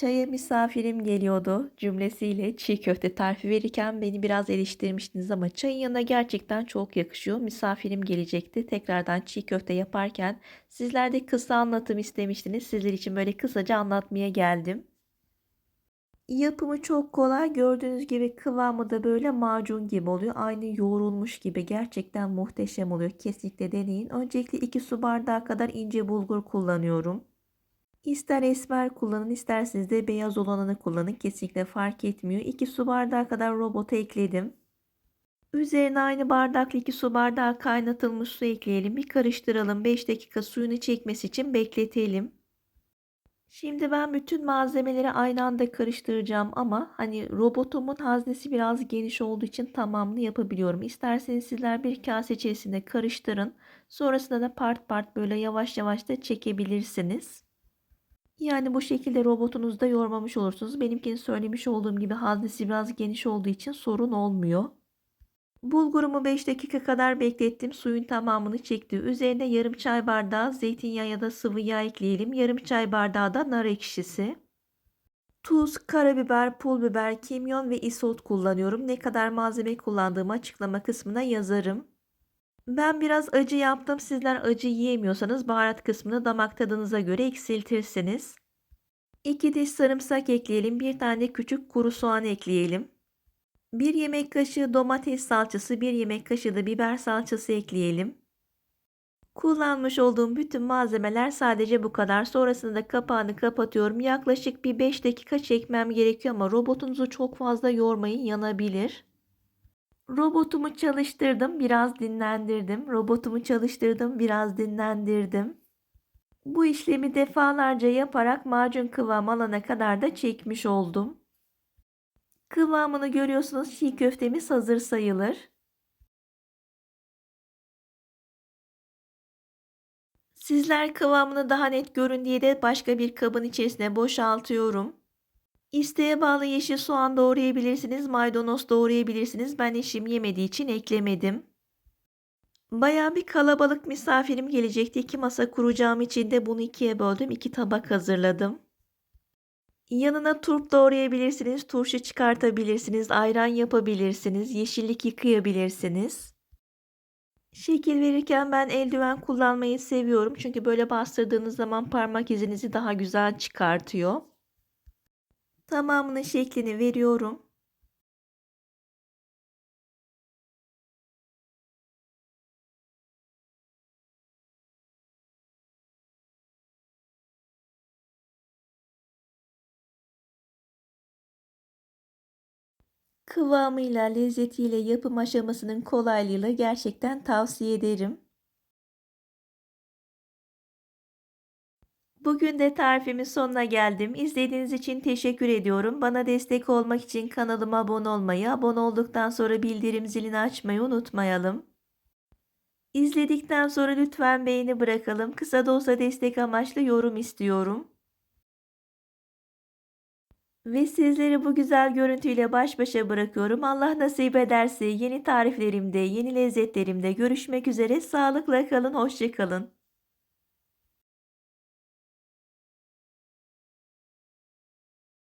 Çaya misafirim geliyordu cümlesiyle çiğ köfte tarifi verirken beni biraz eleştirmiştiniz ama çayın yanına gerçekten çok yakışıyor. Misafirim gelecekti. Tekrardan çiğ köfte yaparken sizler de kısa anlatım istemiştiniz. Sizler için böyle kısaca anlatmaya geldim. Yapımı çok kolay. Gördüğünüz gibi kıvamı da böyle macun gibi oluyor. Aynı yoğrulmuş gibi. Gerçekten muhteşem oluyor. Kesinlikle deneyin. Öncelikle 2 su bardağı kadar ince bulgur kullanıyorum. İster esmer kullanın isterseniz de beyaz olanını kullanın. Kesinlikle fark etmiyor. 2 su bardağı kadar robota ekledim. Üzerine aynı bardakla 2 su bardağı kaynatılmış su ekleyelim. Bir karıştıralım. 5 dakika suyunu çekmesi için bekletelim. Şimdi ben bütün malzemeleri aynı anda karıştıracağım ama hani robotumun haznesi biraz geniş olduğu için tamamını yapabiliyorum. İsterseniz sizler bir kase içerisinde karıştırın. Sonrasında da part part böyle yavaş yavaş da çekebilirsiniz. Yani bu şekilde robotunuzu da yormamış olursunuz. Benimkini söylemiş olduğum gibi haznesi biraz geniş olduğu için sorun olmuyor. Bulgurumu 5 dakika kadar beklettim. Suyun tamamını çekti. Üzerine yarım çay bardağı zeytinyağı ya da sıvı yağ ekleyelim. Yarım çay bardağı da nar ekşisi. Tuz, karabiber, pul biber, kimyon ve isot kullanıyorum. Ne kadar malzeme kullandığımı açıklama kısmına yazarım. Ben biraz acı yaptım. Sizler acı yiyemiyorsanız baharat kısmını damak tadınıza göre eksiltirsiniz. 2 diş sarımsak ekleyelim. Bir tane küçük kuru soğan ekleyelim. 1 yemek kaşığı domates salçası, 1 yemek kaşığı da biber salçası ekleyelim. Kullanmış olduğum bütün malzemeler sadece bu kadar. Sonrasında da kapağını kapatıyorum. Yaklaşık bir 5 dakika çekmem gerekiyor ama robotunuzu çok fazla yormayın yanabilir. Robotumu çalıştırdım, biraz dinlendirdim. Robotumu çalıştırdım, biraz dinlendirdim. Bu işlemi defalarca yaparak macun kıvamı alana kadar da çekmiş oldum. Kıvamını görüyorsunuz. Çiğ köftemiz hazır sayılır. Sizler kıvamını daha net görün diye de başka bir kabın içerisine boşaltıyorum. İsteğe bağlı yeşil soğan doğrayabilirsiniz, maydanoz doğrayabilirsiniz. Ben eşim yemediği için eklemedim. Baya bir kalabalık misafirim gelecekti. İki masa kuracağım için de bunu ikiye böldüm. İki tabak hazırladım. Yanına turp doğrayabilirsiniz, turşu çıkartabilirsiniz, ayran yapabilirsiniz, yeşillik yıkayabilirsiniz. Şekil verirken ben eldiven kullanmayı seviyorum. Çünkü böyle bastırdığınız zaman parmak izinizi daha güzel çıkartıyor. Tamamının şeklini veriyorum. Kıvamıyla, lezzetiyle, yapım aşamasının kolaylığıyla gerçekten tavsiye ederim. Bugün de tarifimin sonuna geldim. İzlediğiniz için teşekkür ediyorum. Bana destek olmak için kanalıma abone olmayı, abone olduktan sonra bildirim zilini açmayı unutmayalım. İzledikten sonra lütfen beğeni bırakalım. Kısa da olsa destek amaçlı yorum istiyorum. Ve sizleri bu güzel görüntüyle baş başa bırakıyorum. Allah nasip ederse yeni tariflerimde, yeni lezzetlerimde görüşmek üzere. Sağlıkla kalın, hoşça kalın.